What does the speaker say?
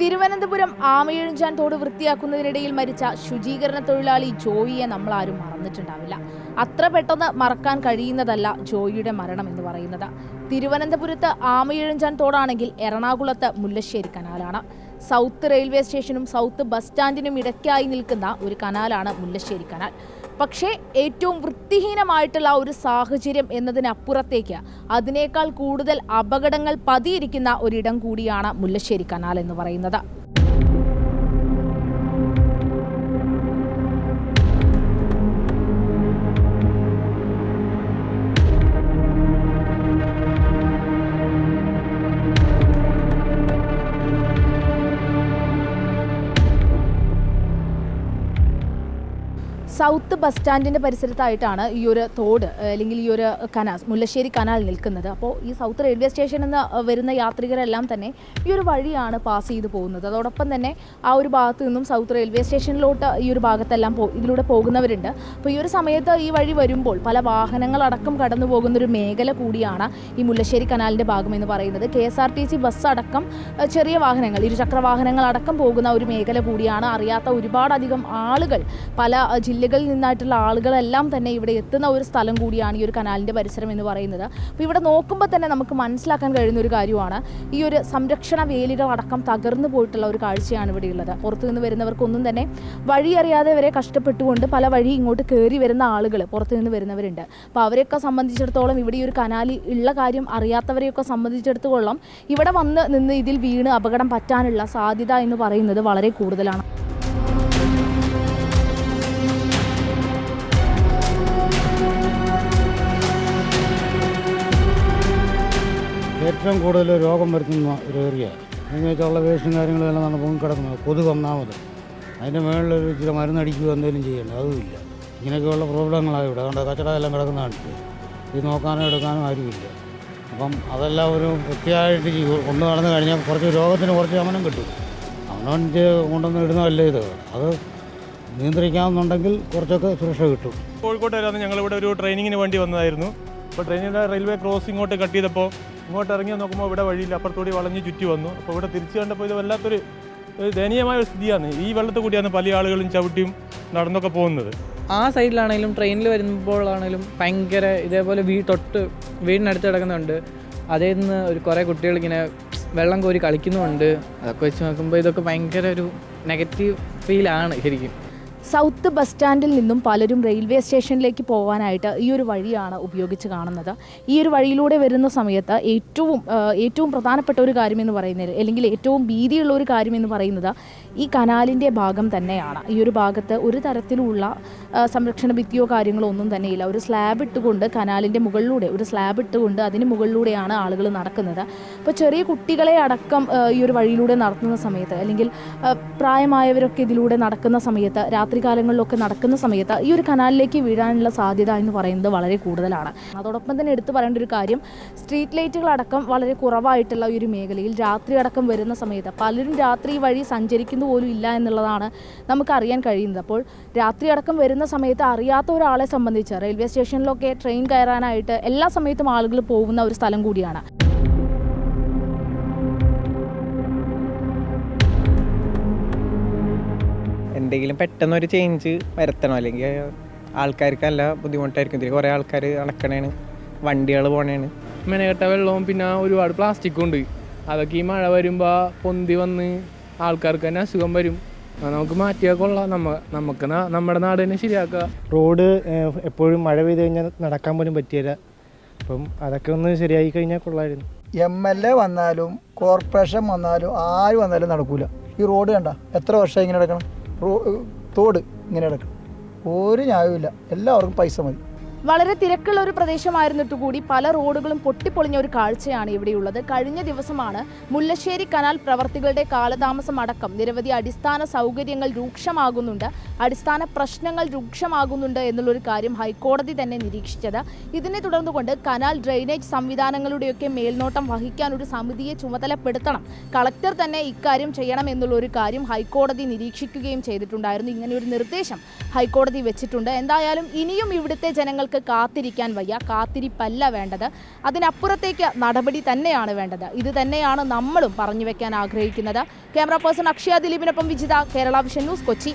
തിരുവനന്തപുരം ആമയിഴഞ്ചാൻ തോട് വൃത്തിയാക്കുന്നതിനിടയിൽ മരിച്ച ശുചീകരണ തൊഴിലാളി ജോയിയെ നമ്മൾ ആരും മറന്നിട്ടുണ്ടാവില്ല. അത്ര പെട്ടെന്ന് മറക്കാൻ കഴിയുന്നതല്ല ജോയിയുടെ മരണം എന്ന് പറയുന്നത്. തിരുവനന്തപുരത്ത് ആമയിഴഞ്ചാൻ തോടാണെങ്കിൽ എറണാകുളത്ത് മുല്ലശ്ശേരി കനാലാണ്. സൗത്ത് റെയിൽവേ സ്റ്റേഷനും സൗത്ത് ബസ് സ്റ്റാൻഡിനും ഇടയ്ക്കായി നിൽക്കുന്ന ഒരു കനാലാണ് മുല്ലശ്ശേരി കനാൽ. പക്ഷേ ഏറ്റവും വൃത്തിഹീനമായിട്ടുള്ള ഒരു സാഹചര്യം എന്നതിനപ്പുറത്തേക്ക് അതിനേക്കാൾ കൂടുതൽ അപകടങ്ങൾ പതിയിരിക്കുന്ന ഒരിടം കൂടിയാണ് മുല്ലശ്ശേരി കനാൽ എന്ന് പറയുന്നത്. സൗത്ത് ബസ് സ്റ്റാൻഡിന്റെ പരിസരത്തായിട്ടാണ് ഈ ഒരു തോട് അല്ലെങ്കിൽ ഈ ഒരു കനാൽ മുല്ലശ്ശേരി കനാൽ നിൽക്കുന്നത്. അപ്പോൾ ഈ സൗത്ത് റെയിൽവേ സ്റ്റേഷനിൽ നിന്ന് വരുന്ന യാത്രികരെല്ലാം തന്നെ ഈ ഒരു വഴിയാണ് പാസ് ചെയ്ത് പോകുന്നത്. അതോടൊപ്പം തന്നെ ആ ഒരു ഭാഗത്ത് നിന്നും സൗത്ത് റെയിൽവേ സ്റ്റേഷനിലോട്ട് ഈ ഒരു ഭാഗത്തെല്ലാം പോ ഇതിലൂടെ പോകുന്നവരുണ്ട്. അപ്പോൾ ഈ ഒരു സമയത്ത് ഈ വഴി വരുമ്പോൾ പല വാഹനങ്ങളടക്കം കടന്നു പോകുന്ന ഒരു മേഖല കൂടിയാണ് ഈ മുല്ലശ്ശേരി കനാലിന്റെ ഭാഗമെന്ന് പറയുന്നത്. K S R T C bus അടക്കം ചെറിയ വാഹനങ്ങൾ ഇരുചക്ര വാഹനങ്ങളടക്കം പോകുന്ന ഒരു മേഖല കൂടിയാണ്. അറിയാത്ത ഒരുപാടധികം ആളുകൾ പല അഹ് ജില്ലകളിൽ നിന്നായിട്ടുള്ള ആളുകളെല്ലാം തന്നെ ഇവിടെ എത്തുന്ന ഒരു സ്ഥലം കൂടിയാണ് ഈ ഒരു കനാലിന്റെ പരിസരം എന്ന് പറയുന്നത്. അപ്പോൾ ഇവിടെ നോക്കുമ്പോൾ തന്നെ നമുക്ക് മനസ്സിലാക്കാൻ കഴിയുന്ന ഒരു കാര്യമാണ്. ഈ ഒരു സംരക്ഷണ വേലികൾ അടക്കം തകർന്നു പോയിട്ടുള്ള ഒരു കാഴ്ചയാണ് ഇവിടെയുള്ളത് പുറത്തു നിന്ന് വരുന്നവർക്കൊന്നും തന്നെ വഴി അറിയാതെ വരെ കഷ്ടപ്പെട്ടുകൊണ്ട് പല വഴി ഇങ്ങോട്ട് കയറി വരുന്ന ആളുകൾ പുറത്തു നിന്ന് വരുന്നവരുണ്ട്. അപ്പോൾ അവരെയൊക്കെ സംബന്ധിച്ചിടത്തോളം ഇവിടെ ഈ ഒരു കനാലിൽ ഉള്ള കാര്യം അറിയാത്തവരെയൊക്കെ സംബന്ധിച്ചിടത്തോളം ഇവിടെ വന്ന് നിന്ന് ഇതിൽ വീണ് അപകടം പറ്റാനുള്ള സാധ്യത എന്ന് പറയുന്നത് വളരെ കൂടുതലാണ്. ഏറ്റവും കൂടുതൽ രോഗം വരുത്തുന്ന ഒരു ഏരിയ. എന്ന് വെച്ചാൽ വേസ്റ്റും കാര്യങ്ങളെല്ലാം നമ്മൾ പൊങ്ങി കിടക്കുന്നത് കൊതുക് ഒന്നാമത് അതിന്റെ മുകളിലൊരു ഇച്ചിരി മരുന്നടിക്കുകയോ എന്തെങ്കിലും ചെയ്യണ്ട അതുമില്ല. ഇങ്ങനെയൊക്കെയുള്ള പ്രോബ്ലങ്ങളാണ് ഇവിടെ. അതുകൊണ്ട് കച്ചടം എല്ലാം കിടക്കുന്ന കണ്ടിട്ട് ഇത് നോക്കാനോ എടുക്കാനോ ആരുമില്ല. അപ്പം അതെല്ലാം ഒരു വൃത്തിയായിട്ട് കൊണ്ടു നടന്നു കഴിഞ്ഞാൽ കുറച്ച് രോഗത്തിന് കുറച്ച് ശമനം കിട്ടും. ചെയ്ത് കൊണ്ടുവന്ന് ഇടുന്നതല്ലേ ഇത്. അത് നിയന്ത്രിക്കാമെന്നുണ്ടെങ്കിൽ കുറച്ചൊക്കെ സുരക്ഷ കിട്ടും. കോഴിക്കോട്ടായിരുന്നു ഞങ്ങളിവിടെ ഒരു ട്രെയിനിങ്ങിന് വേണ്ടി വന്നതായിരുന്നു. അപ്പോൾ ട്രെയിനിന്റെ റെയിൽവേ ക്രോസിങ്ങോട്ട് കട്ട് ചെയ്തപ്പോൾ ഇങ്ങോട്ട് ഇറങ്ങി നോക്കുമ്പോൾ ഇവിടെ വഴിയില്ല അപ്പുറത്തൂടി വളഞ്ഞ് ചുറ്റി വന്നു. അപ്പോൾ ഇവിടെ തിരിച്ചു കണ്ടപ്പോൾ ഇത് വല്ലാത്തൊരു ദയനീയമായ ഒരു സ്ഥിതിയാണ്. ഈ വെള്ളത്തിൽ കൂടിയാണ് പല ആളുകളും ചവിട്ടിയും നടന്നൊക്കെ പോകുന്നത്. ആ സൈഡിലാണെങ്കിലും ട്രെയിനിൽ വരുമ്പോഴാണെങ്കിലും ഭയങ്കര ഇതേപോലെ വീ തൊട്ട് വീടിനടുത്ത് കിടക്കുന്നുണ്ട്. അതേ നിന്ന് ഒരു കുറേ കുട്ടികൾ ഇങ്ങനെ വെള്ളം കോരി കളിക്കുന്നുമുണ്ട് അതൊക്കെ വെച്ച് നോക്കുമ്പോൾ ഇതൊക്കെ ഭയങ്കര ഒരു നെഗറ്റീവ് ഫീലാണ് ശരിക്കും. സൗത്ത് ബസ് സ്റ്റാൻഡിൽ നിന്നും പലരും റെയിൽവേ സ്റ്റേഷനിലേക്ക് പോകാനായിട്ട് ഈ ഒരു വഴിയാണ് ഉപയോഗിച്ച് കാണുന്നത്. ഈ ഒരു വഴിയിലൂടെ വരുന്ന സമയത്ത് ഏറ്റവും ഏറ്റവും പ്രധാനപ്പെട്ട ഒരു കാര്യമെന്ന് പറയുന്നത് അല്ലെങ്കിൽ ഏറ്റവും ഭീതിയുള്ള ഒരു കാര്യമെന്ന് പറയുന്നത് ഈ കനാലിന്റെ ഭാഗം തന്നെയാണ്. ഈ ഒരു ഭാഗത്ത് ഒരു തരത്തിലുള്ള സംരക്ഷണ ഭിത്തിയോ കാര്യങ്ങളോ ഒന്നും തന്നെയില്ല. ഒരു സ്ലാബ് ഇട്ടുകൊണ്ട് കനാലിന്റെ മുകളിലൂടെ ഒരു സ്ലാബ് ഇട്ടുകൊണ്ട് അതിന് മുകളിലൂടെയാണ് ആളുകൾ നടക്കുന്നത്. അപ്പോൾ ചെറിയ കുട്ടികളെ അടക്കം ഈ ഒരു വഴിയിലൂടെ നടത്തുന്ന സമയത്ത് അല്ലെങ്കിൽ പ്രായമായവരൊക്കെ ഇതിലൂടെ നടക്കുന്ന സമയത്ത് രാത്രികാലങ്ങളിലൊക്കെ നടക്കുന്ന സമയത്ത് ഈ ഒരു കനാലിലേക്ക് വീഴാനുള്ള സാധ്യത എന്ന് പറയുന്നത് വളരെ കൂടുതലാണ്. അതോടൊപ്പം തന്നെ എടുത്തു പറയേണ്ട ഒരു കാര്യം സ്ട്രീറ്റ് ലൈറ്റുകളടക്കം വളരെ കുറവായിട്ടുള്ള ഈ ഒരു മേഖലയിൽ രാത്രി അടക്കം വരുന്ന സമയത്ത് പലരും രാത്രി വഴി സഞ്ചരിക്കുന്നു പോലും ഇല്ല എന്നുള്ളതാണ് നമുക്ക് അറിയാൻ കഴിയുന്നത്. അപ്പോൾ രാത്രി അടക്കം വരുന്ന സമയത്ത് അറിയാത്ത ഒരാളെ സംബന്ധിച്ച് റെയിൽവേ സ്റ്റേഷനിലൊക്കെ ട്രെയിൻ കയറാനായിട്ട് എല്ലാ സമയത്തും ആളുകൾ പോകുന്ന ഒരു സ്ഥലം കൂടിയാണ്. എന്തെങ്കിലും പെട്ടെന്നൊരു ചേഞ്ച് വരുത്തണം. അല്ലെങ്കിൽ ആൾക്കാർക്ക് നല്ല ബുദ്ധിമുട്ടായിരിക്കും. ഇതിൽ കുറേ ആൾക്കാർ നടക്കണേണ് വണ്ടികൾ പോണേണ്. മെനകെട്ട വെള്ളവും പിന്നെ ഒരുപാട് പ്ലാസ്റ്റിക്കും ഉണ്ട്. അതൊക്കെ ഈ മഴ വരുമ്പോൾ പൊന്തി വന്ന് ആൾക്കാർക്ക് തന്നെ അസുഖം വരും. നമുക്ക് മാറ്റിയാൽ കൊള്ളാം. നമ്മ നമുക്ക് നമ്മുടെ നാട് തന്നെ ശരിയാക്കുക റോഡ് എപ്പോഴും മഴ പെയ്ത് കഴിഞ്ഞാൽ നടക്കാൻ പോലും പറ്റിയില്ല അപ്പം അതൊക്കെ ഒന്ന് ശരിയായി കഴിഞ്ഞാൽ കൊള്ളായിരുന്നു. എം എൽ എ വന്നാലും കോർപ്പറേഷൻ വന്നാലും ആര് വന്നാലും നടക്കൂല. ഈ റോഡ് കണ്ട. എത്ര വർഷം ഇങ്ങനെ കിടക്കണം റോ തോട് ഇങ്ങനെ കിടക്കണം ഒരു ന്യായവുമില്ല. എല്ലാവർക്കും പൈസ മതി. വളരെ തിരക്കുള്ള ഒരു പ്രദേശമായിരുന്നിട്ട് കൂടി പല റോഡുകളും പൊട്ടിപ്പൊളിഞ്ഞ ഒരു കാഴ്ചയാണ് ഇവിടെയുള്ളത്. കഴിഞ്ഞ ദിവസമാണ് മുല്ലശ്ശേരി കനാൽ പ്രവർത്തികളുടെ കാലതാമസം അടക്കം നിരവധി അടിസ്ഥാന സൗകര്യങ്ങൾ രൂക്ഷമാകുന്നുണ്ട്. അടിസ്ഥാന പ്രശ്നങ്ങൾ രൂക്ഷമാകുന്നുണ്ട് എന്നുള്ളൊരു കാര്യം ഹൈക്കോടതി തന്നെ നിരീക്ഷിച്ചത്. ഇതിനെ തുടർന്നുകൊണ്ട് കനാൽ ഡ്രെയിനേജ് സംവിധാനങ്ങളുടെയൊക്കെ മേൽനോട്ടം വഹിക്കാൻ ഒരു സമിതിയെ ചുമതലപ്പെടുത്തണം. കളക്ടർ തന്നെ ഇക്കാര്യം ചെയ്യണം എന്നുള്ളൊരു കാര്യം ഹൈക്കോടതി നിരീക്ഷിക്കുകയും ചെയ്തിട്ടുണ്ടായിരുന്നു. ഇങ്ങനെയൊരു നിർദ്ദേശം ഹൈക്കോടതി വെച്ചിട്ടുണ്ട്. എന്തായാലും ഇനിയും ഇവിടുത്തെ ജനങ്ങൾക്ക് ജനങ്ങൾക്ക് കാത്തിരിക്കാൻ വയ്യ. കാത്തിരിപ്പല്ല വേണ്ടത്. അതിനപ്പുറത്തേക്ക് നടപടി തന്നെയാണ് വേണ്ടത്. ഇത് തന്നെയാണ് നമ്മളും പറഞ്ഞു വെക്കാൻ ആഗ്രഹിക്കുന്നത്. ക്യാമറ പേഴ്സൺ അക്ഷയ ദിലീപിനൊപ്പം വിജിത കേരള വിഷൻ ന്യൂസ് കൊച്ചി.